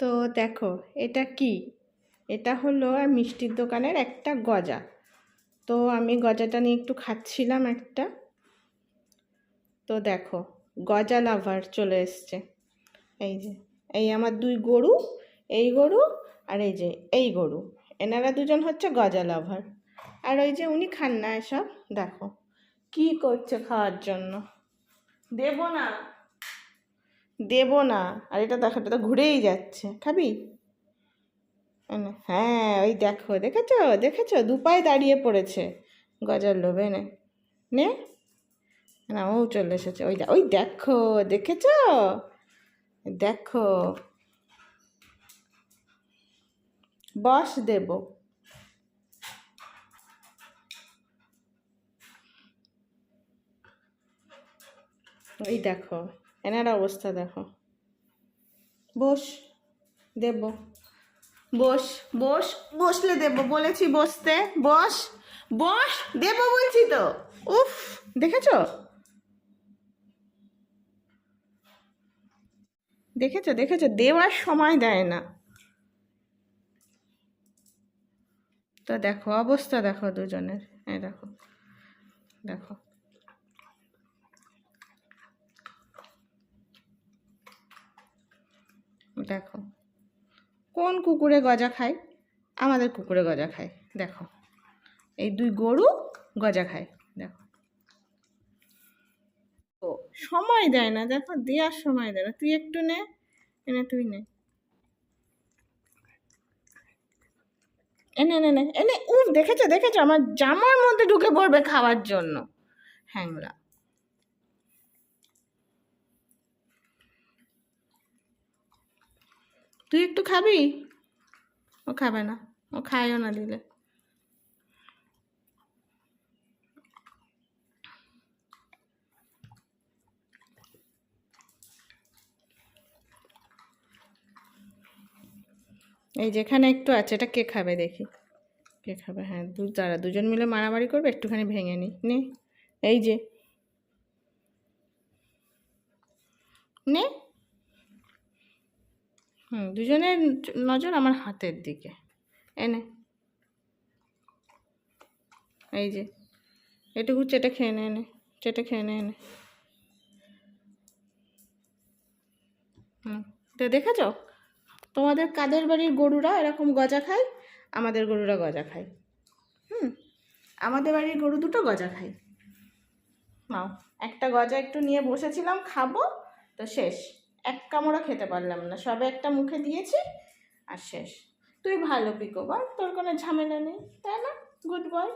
তো দেখো, এটা কি? এটা হলো মিষ্টির দোকানের একটা গজা। তো আমি গজাটা নিয়ে একটু খাচ্ছিলাম একটা। তো দেখো, গজা লাভার চলে এসছে। এই যে, এই আমার দুই গরু, এই গরু আর এই যে, এই গরু। এনারা দুজন হচ্ছে গজা লাভার আর ওই যে উনি খান না এসব? দেখো, কি করছে খাওয়ার জন্য? দেব না। দেব না। আর এটা দেখো, এটা তো ঘুরেই যাচ্ছে। খাবি? হ্যাঁ ওই দেখো, দেখেছ? দেখেছ? দুপায়ে দাঁড়িয়ে পড়েছে। গজার লোভে, নে। নে। না, ও চলে এসেছে। ওই ওই দেখো, দেখেছ? দেখো। বস দেব। ওই দেখো। এনার অবস্থা দেখো। বস, দেব। বস বস, বসলে দেব, বলেছি বসতে। বস বস, দেব বলছি তো। উফ, দেখেছ? দেখেছ দেখেছ? দেওয়ার সময় দেয় না। তো দেখো, অবস্থা দেখো দুজনের। এই দেখো দেখো। দেখো। কোন কুকুরে গজা খায়? আমাদের কুকুরে গজা খায়। দেখো। এই দুই গরু গজা খায়। দেখো। ও সময় দেয় না। দেখো, দেওয়ার সময় দেয় না। তুই একটু নে। এনে তুই নে। এনে এনে। এনে, উফ, দেখেছ দেখেছ? আমার জামার মধ্যে ঢুকে পড়বে খাওয়ার জন্য। হ্যাংলা। তুই একটু খাবি? ও খাবে না। ও খায়ও না দিলে। এই যেখানে একটু আছে, এটা কে খাবে দেখি। কে খাবে? হ্যাঁ দু তারা দুজন মিলে মারামারি করবে, একটুখানি ভেঙে নি। নে, এই যে। নে। হুম, দুজনের নজর আমার হাতের দিকে। এনে এই যে, এটুকু চেটে খেয়ে নে এনে চেটে খেয়ে নে এনে হুম, তো দেখেছ? তোমাদের কাদের বাড়ির গরুরা এরকম গজা খায়? আমাদের গরুরা গজা খায়। হুম, আমাদের বাড়ির গরু দুটো গজা খায়। নাও, একটা গজা একটু নিয়ে বসেছিলাম, খাব, তো শেষ। এক কামড়া খেতে পারলাম না। সবে একটা মুখে দিয়েছি আর শেষ। তুই ভালো, পিকো, বল। তোর কোনো ঝামেলা নেই, তাই না? Good boy